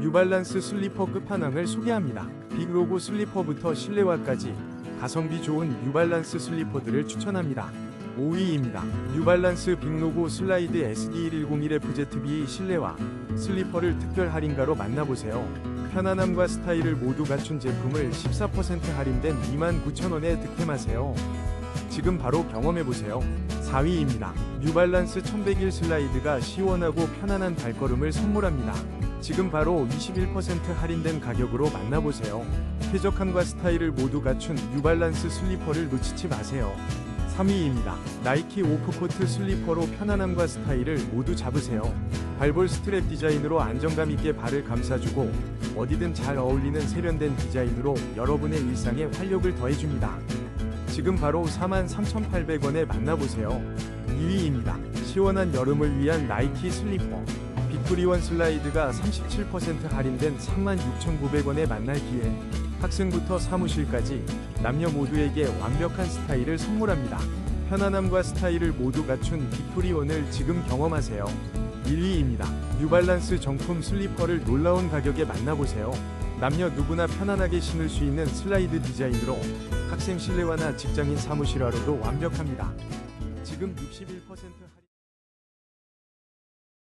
뉴발란스 슬리퍼 끝판왕을 소개합니다. 빅로고 슬리퍼부터 실내화까지 가성비 좋은 뉴발란스 슬리퍼들을 추천합니다. 5위입니다. 뉴발란스 빅로고 슬라이드 SD110-1FZB 실내화 슬리퍼를 특별 할인가로 만나보세요. 편안함과 스타일을 모두 갖춘 제품을 14% 할인된 29,000원에 득템하세요. 지금 바로 경험해보세요. 4위입니다. 뉴발란스 1101 슬라이드가 시원하고 편안한 발걸음을 선물합니다. 지금 바로 21% 할인된 가격으로 만나보세요. 쾌적함과 스타일을 모두 갖춘 뉴발란스 슬리퍼를 놓치지 마세요. 3위입니다. 나이키 오프코트 슬리퍼로 편안함과 스타일을 모두 잡으세요. 발볼 스트랩 디자인으로 안정감 있게 발을 감싸주고 어디든 잘 어울리는 세련된 디자인으로 여러분의 일상에 활력을 더해줍니다. 지금 바로 43,800원에 만나보세요. 2위입니다. 시원한 여름을 위한 나이키 슬리퍼. 빅프리원 슬라이드가 37% 할인된 36,900원에 만날 기회. 학생부터 사무실까지 남녀 모두에게 완벽한 스타일을 선물합니다. 편안함과 스타일을 모두 갖춘 빅프리원을 지금 경험하세요. 1위입니다. 뉴발란스 정품 슬리퍼를 놀라운 가격에 만나보세요. 남녀 누구나 편안하게 신을 수 있는 슬라이드 디자인으로 학생 실내화나 직장인 사무실화로도 완벽합니다. 지금 61%